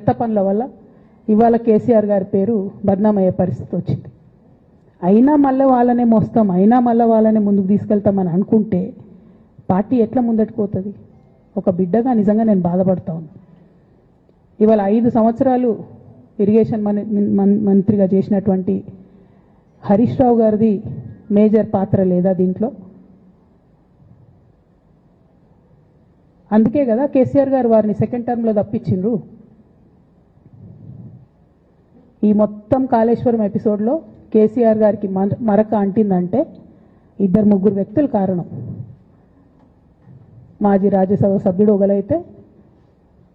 చెత్త పనుల వల్ల ఇవాళ కేసీఆర్ గారి పేరు బద్నామయ్యే పరిస్థితి వచ్చింది. అయినా మళ్ళీ వాళ్ళనే మోస్తాం అయినా మళ్ళీ వాళ్ళనే ముందుకు తీసుకెళ్తామని అనుకుంటే పార్టీ ఎట్లా ముందటికి పోతుంది? ఒక బిడ్డగా నిజంగా నేను బాధపడతా ఇవాళ ఐదు సంవత్సరాలు ఇరిగేషన్ మంత్రిగా చేసినటువంటి హరీష్ రావు గారిది మేజర్ పాత్ర లేదా దీంట్లో? అందుకే కదా కేసీఆర్ గారు వారిని సెకండ్ టర్మ్లో తప్పించిండ్రు. ఈ మొత్తం కాళేశ్వరం ఎపిసోడ్లో కేసీఆర్ గారికి మర- మరక అంటిందంటే ఇద్దరు ముగ్గురు వ్యక్తులు కారణం. మాజీ రాజ్యసభ సభ్యుడు ఒకలైతే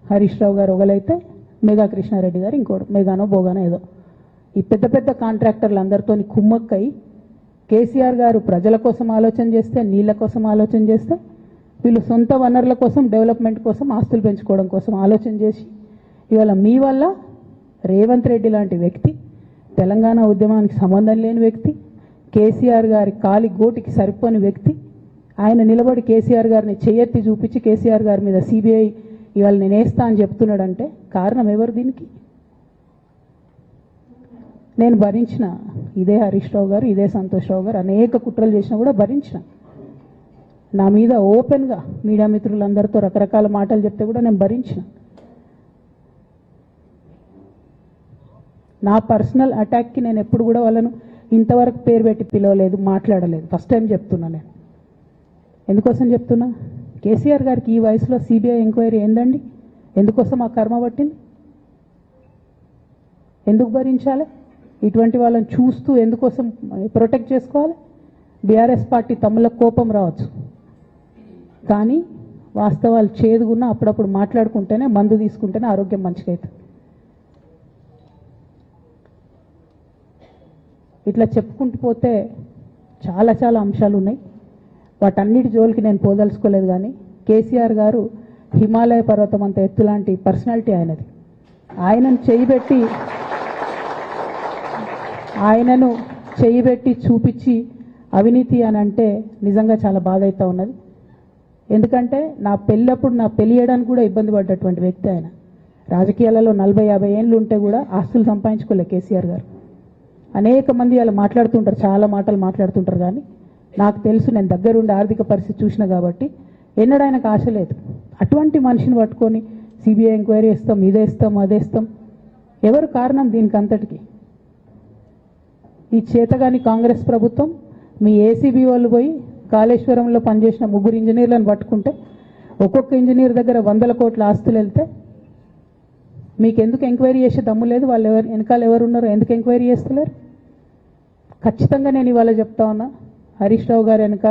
హరీష్ రావు గారు ఒకలైతే మేఘా కృష్ణారెడ్డి గారు ఇంకోటి మెగానో బోగానో ఏదో. ఈ పెద్ద పెద్ద కాంట్రాక్టర్లు అందరితో కుమ్మక్కై కేసీఆర్ గారు ప్రజల కోసం ఆలోచన చేస్తే నీళ్ళ కోసం ఆలోచన చేస్తే వీళ్ళు సొంత వనరుల కోసం డెవలప్మెంట్ కోసం ఆస్తులు పెంచుకోవడం కోసం ఆలోచన చేసి ఇవాళ మీ వల్ల రేవంత్ రెడ్డి లాంటి వ్యక్తి తెలంగాణ ఉద్యమానికి సంబంధం లేని వ్యక్తి కేసీఆర్ గారి కాలి గోటికి సరిపోని వ్యక్తి ఆయన నిలబడి కేసీఆర్ గారిని చెయ్యెత్తి చూపించి కేసీఆర్ గారి మీద సిబిఐ ఇవాళ నేను వేస్తా అని చెప్తున్నాడంటే కారణం ఎవరు దీనికి? నేను భరించిన ఇదే హరీష్ రావు గారు ఇదే సంతోష్ రావు గారు అనేక కుట్రలు చేసినా కూడా భరించిన. నా మీద ఓపెన్గా మీడియా మిత్రులందరితో రకరకాల మాటలు చెప్తే కూడా నేను భరించిన. నా పర్సనల్ అటాక్కి నేను ఎప్పుడు కూడా వాళ్ళను ఇంతవరకు పేరు పెట్టి పిలవలేదు మాట్లాడలేదు. ఫస్ట్ టైం చెప్తున్నా నేను. ఎందుకోసం చెప్తున్నా? కేసీఆర్ గారికి ఈ వయసులో సిబిఐ ఎంక్వైరీ ఏందండి? ఎందుకోసం ఆ కర్మ పట్టింది? ఎందుకు భరించాలి? ఇటువంటి వాళ్ళని చూస్తూ ఎందుకోసం ప్రొటెక్ట్ చేసుకోవాలి? బీఆర్ఎస్ పార్టీ తమ్ముళ్ళ కోపం రావచ్చు. కానీ వాస్తవాలు చేదుగున్న అప్పుడప్పుడు మాట్లాడుకుంటేనే మందు తీసుకుంటేనే ఆరోగ్యం మంచిగా అవుతుంది ఇట్లా చెప్పుకుంటూ పోతే చాలా చాలా అంశాలు ఉన్నాయి. వాటన్నిటి జోలికి నేను పోదలుచుకోలేదు కానీ కేసీఆర్ గారు హిమాలయ పర్వతం అంత ఎత్తు లాంటి పర్సనాలిటీ ఆయనది. ఆయనను చేయిబెట్టి ఆయనను చేయిబెట్టి చూపించి అవినీతి అని అంటే నిజంగా చాలా బాధ అవుతూ ఉన్నది. ఎందుకంటే నా పెళ్ళప్పుడు నా పెళ్ళి చేయడానికి కూడా ఇబ్బంది పడ్డటువంటి వ్యక్తి ఆయన. రాజకీయాలలో నలభై యాభై ఏళ్ళు ఉంటే కూడా ఆస్తులు సంపాదించుకోలే కేసీఆర్ గారు. అనేక మంది వాళ్ళు మాట్లాడుతుంటారు చాలా మాటలు మాట్లాడుతుంటారు కానీ నాకు తెలుసు నేను దగ్గరుండి ఆర్థిక పరిస్థితి చూసిన కాబట్టి ఎన్నడూ ఆయనకు ఆశ లేదు. అటువంటి మనిషిని పట్టుకొని సిబిఐ ఎంక్వైరీ ఇస్తాం ఇదే ఇస్తాం అదే ఇస్తాం. ఎవరు కారణం దీనికి అంతటికి? ఈ చేతగాని కాంగ్రెస్ ప్రభుత్వం మీ ఏసీబీ వాళ్ళు పోయి కాళేశ్వరంలో పనిచేసిన ముగ్గురు ఇంజనీర్లను పట్టుకుంటే ఒక్కొక్క ఇంజనీర్ దగ్గర వందల కోట్ల ఆస్తులు వెళ్తే మీకు ఎందుకు ఎంక్వైరీ చేసే దమ్ము లేదు? వాళ్ళు ఎవరు వెనకాల ఎవరు ఉన్నారో ఎందుకు ఎంక్వైరీ చేస్తలేరు? ఖచ్చితంగా నేను ఇవాళ చెప్తా ఉన్నా. హరీష్ రావు గారు వెనక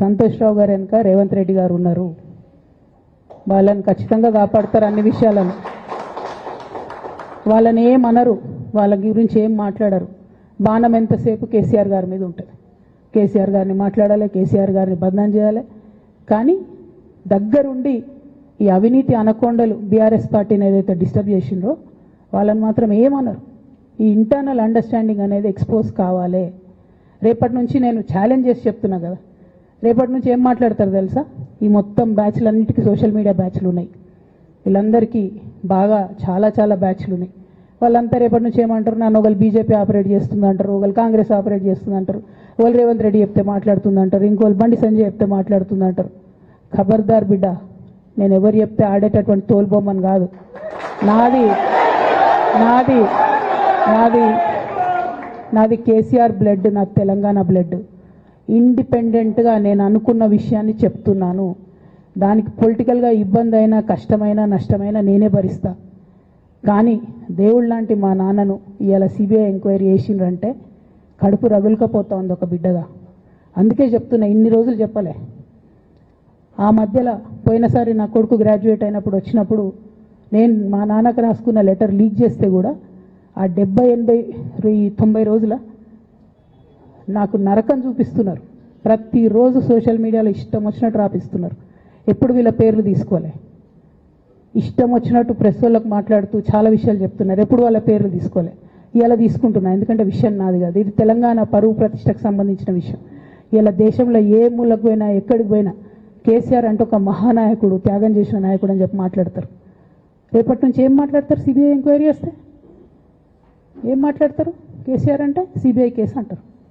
సంతోష్ రావు గారు వెనక రేవంత్ రెడ్డి గారు ఉన్నారు. వాళ్ళని ఖచ్చితంగా కాపాడతారు అన్ని విషయాలను. వాళ్ళని ఏం అనరు. వాళ్ళ గురించి ఏం మాట్లాడరు. బాణం ఎంతసేపు కేసీఆర్ గారి మీద ఉంటుంది కేసీఆర్ గారిని మాట్లాడాలి కేసీఆర్ గారిని బంధం చేయాలి. కానీ దగ్గరుండి ఈ అవినీతి అనకొండలు బీఆర్ఎస్ పార్టీని ఏదైతే డిస్టర్బ్ చేసిండ్రో వాళ్ళని మాత్రం ఏమనరు ఈ ఇంటర్నల్ అండర్స్టాండింగ్ అనేది ఎక్స్పోజ్ కావాలి. రేపటి నుంచి నేను ఛాలెంజ్ చేసి చెప్తున్నా కదా. రేపటి నుంచి ఏం మాట్లాడతారు తెలుసా? ఈ మొత్తం బ్యాచ్లన్నిటికీ సోషల్ మీడియా బ్యాచ్లు ఉన్నాయి. వీళ్ళందరికీ బాగా చాలా చాలా బ్యాచ్లు ఉన్నాయి. వాళ్ళంతా రేపటి నుంచి ఏమంటారు? నన్ను ఒకళ్ళు బీజేపీ ఆపరేట్ చేస్తుంది అంటారు ఒకళ్ళు కాంగ్రెస్ ఆపరేట్ చేస్తుంది అంటారు ఒకళ్ళు రేవంత్ రెడ్డి చెప్తే మాట్లాడుతుంది అంటారు ఇంకోళ్ళు బండి సంజయ్ చెప్తే మాట్లాడుతుంది అంటారు ఖబర్దార్ బిడ్డ నేను ఎవరు చెప్తే ఆడేటటువంటి తోలుబొమ్మని కాదు. నాది నాది నాది నాది కేసీఆర్ బ్లడ్ నాకు తెలంగాణ బ్లడ్. ఇండిపెండెంట్గా నేను అనుకున్న విషయాన్ని చెప్తున్నాను. దానికి పొలిటికల్గా ఇబ్బంది అయినా కష్టమైనా నష్టమైనా నేనే భరిస్తా. కానీ దేవుళ్ళ లాంటి మా నాన్నను ఇవాళ సిబిఐ ఎంక్వైరీ చేసిండ్రంటే కడుపు రగులుకపోతా ఉంది ఒక బిడ్డగా. అందుకే చెప్తున్నా ఇన్ని రోజులు చెప్పలే. ఆ మధ్యలో పోయినసారి నా కొడుకు గ్రాడ్యుయేట్ అయినప్పుడు వచ్చినప్పుడు నేను మా నాన్నకు రాసుకున్న లెటర్ లీక్ చేస్తే కూడా ఆ డెబ్బై ఎనభై తొంభై రోజుల నాకు నరకం చూపిస్తున్నారు. ప్రతిరోజు సోషల్ మీడియాలో ఇష్టం వచ్చినట్టు రాపిస్తున్నారు. ఎప్పుడు వీళ్ళ పేర్లు తీసుకోలే. ఇష్టం వచ్చినట్టు ప్రెస్ వాళ్ళకు మాట్లాడుతూ చాలా విషయాలు చెప్తున్నారు. ఎప్పుడు వాళ్ళ పేర్లు తీసుకోలే. ఇలా తీసుకుంటున్నా ఎందుకంటే విషయం నాది కాదు. ఇది తెలంగాణ పరువు ప్రతిష్టకు సంబంధించిన విషయం. ఇలా దేశంలో ఏ మూలకు పోయినా ఎక్కడికి పోయినా కేసీఆర్ అంటే ఒక మహానాయకుడు త్యాగం చేసిన నాయకుడు అని చెప్పి మాట్లాడతారు. రేపటి నుంచి ఏం మాట్లాడతారు? సిబిఐ ఎంక్వైరీ చేస్తే? ఏం మాట్లాడతారు? కేసీఆర్ అంటే సిబిఐ కేసు అంటారు.